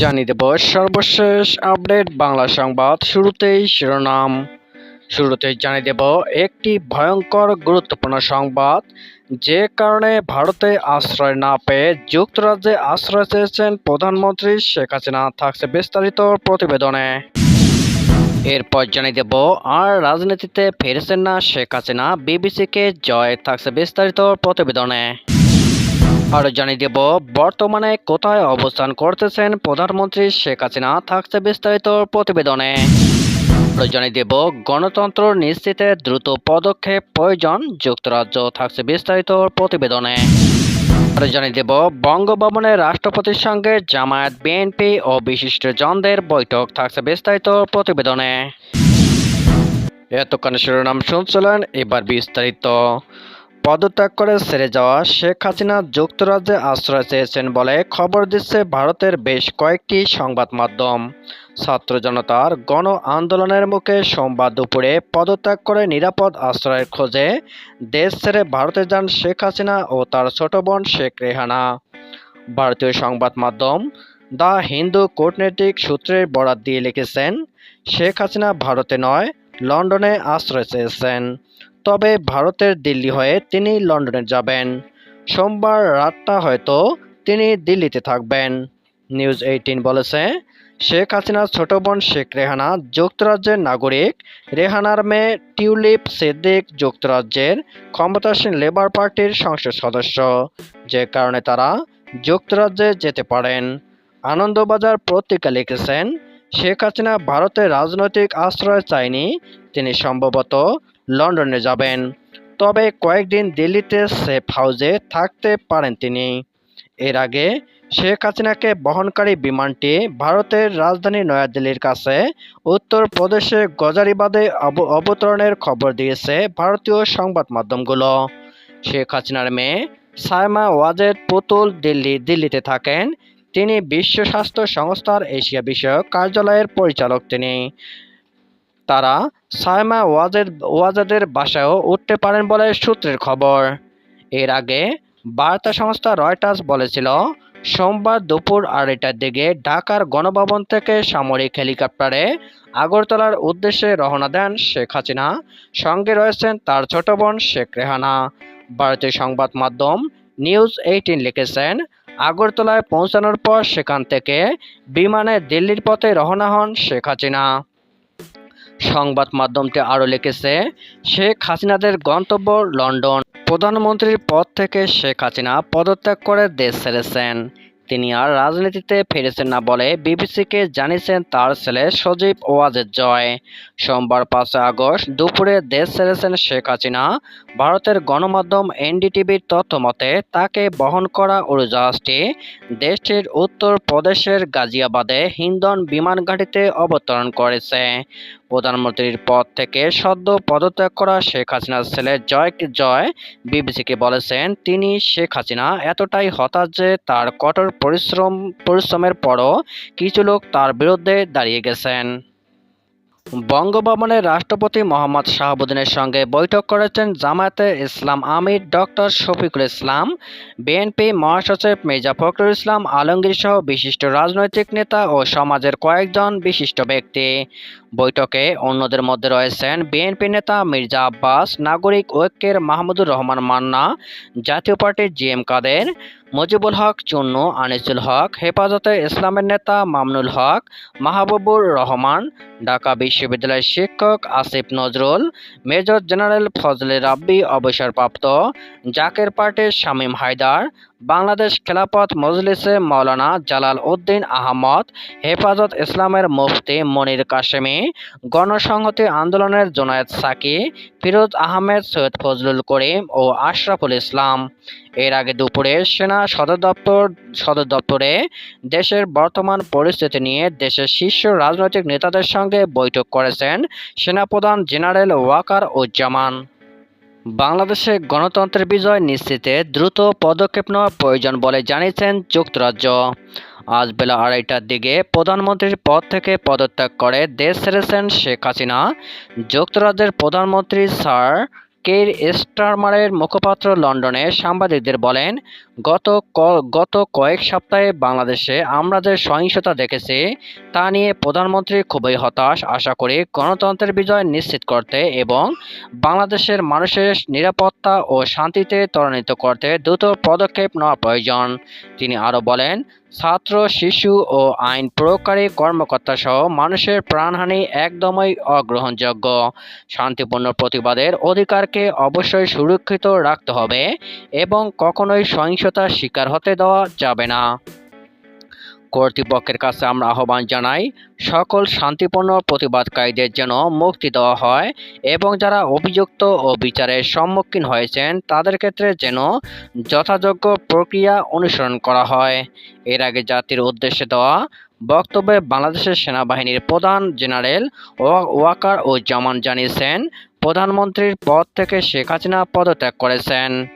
জানিয়ে দেব সর্বশেষ আপডেট বাংলা সংবাদ শুরুতেই শিরোনাম। শুরুতেই জানিয়ে দেব একটি ভয়ঙ্কর গুরুত্বপূর্ণ সংবাদ, যে কারণে ভারতে আশ্রয় না পেয়ে যুক্তরাজ্যে আশ্রয় চেয়েছেন প্রধানমন্ত্রী শেখ হাসিনা, থাকছে বিস্তারিত প্রতিবেদনে। এরপর জানিয়ে দেব, আর রাজনীতিতে ফিরেছেন না শেখ হাসিনা, বিবিসিকে জয়, থাকছে বিস্তারিত প্রতিবেদনে। আরও জানিয়ে দেব, বর্তমানে কোথায় অবস্থান করতেছেন প্রধানমন্ত্রী শেখ হাসিনা থাকছে বিস্তারিত প্রতিবেদনে। আরও জানিয়ে দেব, গণতন্ত্র নিশ্চিতে দ্রুত পদক্ষেপ প্রয়োজন, যুক্তরাজ্য থাকছে বিস্তারিত প্রতিবেদনে। আরও জানিয়ে দেব, বঙ্গভবনে রাষ্ট্রপতির সঙ্গে জামায়াত, বিএনপি ও বিশিষ্ট জনদের বৈঠক থাকছে বিস্তারিত প্রতিবেদনে। এতক্ষণ শিরোনাম শুনছিলেন, এবার বিস্তারিত। পদত্যাগ করে ছেড়ে যাওয়া শেখ হাসিনা যুক্তরাজ্যে আশ্রয় চেয়েছেন বলে খবর দিচ্ছে ভারতের বেশ কয়েকটি সংবাদ মাধ্যম। ছাত্র জনতার গণ আন্দোলনের মুখে সোমবার দুপুরে পদত্যাগ করে নিরাপদ আশ্রয়ের খোঁজে দেশ ছেড়ে ভারতে যান শেখ হাসিনা ও তার ছোট বোন শেখ রেহানা। ভারতীয় সংবাদ মাধ্যম দ্য হিন্দু কূটনৈতিক সূত্রের বরাত দিয়ে লিখেছেন, শেখ হাসিনা ভারতে নয়, লন্ডনে আশ্রয় চেয়েছেন। তবে ভারতের দিল্লি হয়ে তিনি লন্ডনে যাবেন। সোমবার রাতটা হয়তো তিনি দিল্লিতে থাকবেন। নিউজ এইটিন বলেছে, শেখ হাসিনার ছোট বোন শেখ রেহানা যুক্তরাজ্যের নাগরিক। রেহানার মেয়ে টিউলিপ সিদ্দিক যুক্তরাজ্যের ক্ষমতাসীন লেবার পার্টির সংসদ সদস্য। যে কারণে তারা যুক্তরাজ্যে যেতে পারেন। আনন্দবাজার পত্রিকা লিখেছেন, শেখ হাসিনা ভারতে রাজনৈতিক আশ্রয় চায়নি। তিনি সম্ভবত লন্ডনে যাবেন। তবে কয়েকদিন দিল্লিতে সেফ হাউসে থাকতে পারেন তিনি। এর আগে শেখ হাসিনাকে বহনকারী বিমানটি ভারতের রাজধানী নয়াদিল্লির কাছে উত্তরপ্রদেশে গজারিবাদে অব- অবতরণের খবর দিয়েছে ভারতীয় সংবাদ মাধ্যমগুলো। শেখ হাসিনার মেয়ে সায়মা ওয়াজেদ পুতুল দিল্লি, দিল্লিতে থাকেন। তিনি বিশ্ব স্বাস্থ্য সংস্থার এশিয়া বিষয়ক কার্যালয়ের পরিচালক তিনি। তারা সায়মা ওয়াজেদ, ওয়াজেদের বাসায়ও উঠতে পারেন বলে সূত্রের খবর। এর আগে বার্তা সংস্থা রয়টার্স বলেছিল, সোমবার দুপুর আড়াইটার দিকে ঢাকার গণভবন থেকে সামরিক হেলিকপ্টারে আগরতলার উদ্দেশ্যে রওনা দেন শেখ হাসিনা। সঙ্গে রয়েছেন তার ছোট বোন শেখ রেহানা। ভারতীয় সংবাদ মাধ্যম নিউজ এইটিন লিখেছেন, আগরতলায় পৌঁছানোর পর সেখান থেকে বিমানে দিল্লির পথে রওনা হন শেখ হাসিনা। সংবাদ মাধ্যমটি আরও লিখেছে, শেখ হাসিনাদের গন্তব্য লন্ডন। প্রধানমন্ত্রীর পদ থেকে শেখ হাসিনা পদত্যাগ করে দেশ ছেড়েছেন। তিনি আর রাজনীতিতে ফিরেছেন না বলে বিবিসিকে জানিয়েছেন তার ছেলে সজীব ওয়াজেদ জয়। সোমবার পাঁচই আগস্ট দুপুরে দেশ ছেড়েছেন শেখ হাসিনা। ভারতের গণমাধ্যম এনডিটিভির তথ্য মতে, তাকে বহন করা উড়োজাহাজটি দেশটির উত্তর প্রদেশের গাজিয়াবাদে হিন্দন বিমান ঘাঁটিতে অবতরণ করেছে। প্রধানমন্ত্রীর পদ থেকে সদ্য পদত্যাগ করা শেখ হাসিনার ছেলে জয় জয় বিবিসিকে বলেছেন, তিনি শেখ হাসিনা, এতটাই হতাশ যে তার কঠোর পরিশ্রম, পরিশ্রমের পরও কিছু লোক তার বিরুদ্ধে দাঁড়িয়ে গেছেন। বঙ্গভবনে রাষ্ট্রপতি মোহাম্মদ শাহাবুদ্দিনের সঙ্গে বৈঠক করেছেন জামায়াতে ইসলাম আমির ডক্টর শফিকুল ইসলাম, বিএনপি মহাসচিব মির্জা ফখরুল ইসলাম আলমগীর সহ বিশিষ্ট রাজনৈতিক নেতা ও সমাজের কয়েকজন বিশিষ্ট ব্যক্তি। বৈঠকে অন্যদের মধ্যে রয়েছেন বিএনপি নেতা মির্জা আব্বাস, নাগরিক ঐক্যের মাহমুদুর রহমান মান্না, জাতীয় পার্টির জি এম কাদের, মুজিবুল হক, চুন্নু, আনিসুল হক, হেফাজতে ইসলামের নেতা মামনুল হক, মাহবুবুর রহমান, ঢাকা বিশ্ববিদ্যালয়ের শিক্ষক আসিফ নজরুল, মেজর জেনারেল ফজলে রাব্বি অবসরপ্রাপ্ত, জাকের পার্টির শামীম হায়দার বাংলাদেশ খেলাপথ মজলিসে মাওলানা জালাল উদ্দিন আহমদ, হেফাজত ইসলামের মুফতি মনির কাশেমি, গণসংহতি আন্দোলনের জোনায়েদ সাকি, ফিরোজ আহমেদ, সৈয়দ ফজলুল করিম ও আশরাফুল ইসলাম। এর আগে দুপুরে সেনা সদর দপ্তর, সদর দপ্তরে দেশের বর্তমান পরিস্থিতি নিয়ে দেশের শীর্ষ রাজনৈতিক নেতাদের সঙ্গে বৈঠক করেছেন সেনাপ্রধান জেনারেল ওয়াকার উজ্জামান। বাংলাদেশে গণতন্ত্রের বিজয় নিশ্চিতে দ্রুত পদক্ষেপ নেওয়া প্রয়োজন বলে জানিয়েছেন যুক্তরাজ্য। আজ বেলা আড়াইটার দিকে প্রধানমন্ত্রীর পদ থেকে পদত্যাগ করে দেশ ছেড়েছেন শেখ হাসিনা। যুক্তরাজ্যের প্রধানমন্ত্রী স্যার কেইর স্টারমারের মুখপাত্র লন্ডনে সাংবাদিকদের বলেন, গত গত কয়েক সপ্তাহে বাংলাদেশে আমরা যে সহিংসতা দেখেছি, তা নিয়ে প্রধানমন্ত্রী খুবই হতাশ। আশা করি গণতন্ত্রের বিজয় নিশ্চিত করতে এবং বাংলাদেশের মানুষের নিরাপত্তা ও শান্তিতে ত্বরান্বিত করতে দ্রুত পদক্ষেপ নেওয়া প্রয়োজন। তিনি আরও বলেন ছাত্র, শিশু ও আইন প্রয়োগকারী কর্মকর্তা সহ মানুষের প্রাণহানি একদমই অগ্রহণযোগ্য। শান্তিপূর্ণ প্রতিবাদের অধিকারকে অবশ্যই সুরক্ষিত রাখতে হবে এবং কখনোই সহিংসতার শিকার হতে দেওয়া যাবে না। কর্তৃপক্ষের কাছে আমরা আহ্বান জানাই, সকল শান্তিপূর্ণ প্রতিবাদকারীদের যেন মুক্তি দেওয়া হয় এবং যারা অভিযুক্ত ও বিচারের সম্মুখীন হয়েছেন, তাদের ক্ষেত্রে যেন যথাযোগ্য প্রক্রিয়া অনুসরণ করা হয়। এর আগে জাতির উদ্দেশ্যে দেওয়া বক্তব্যে বাংলাদেশের সেনাবাহিনীর প্রধান জেনারেল ওয়া- ওয়াকার ও জামান জানিয়েছেন, প্রধানমন্ত্রীর পদ থেকে শেখ হাসিনা পদত্যাগ করেছেন।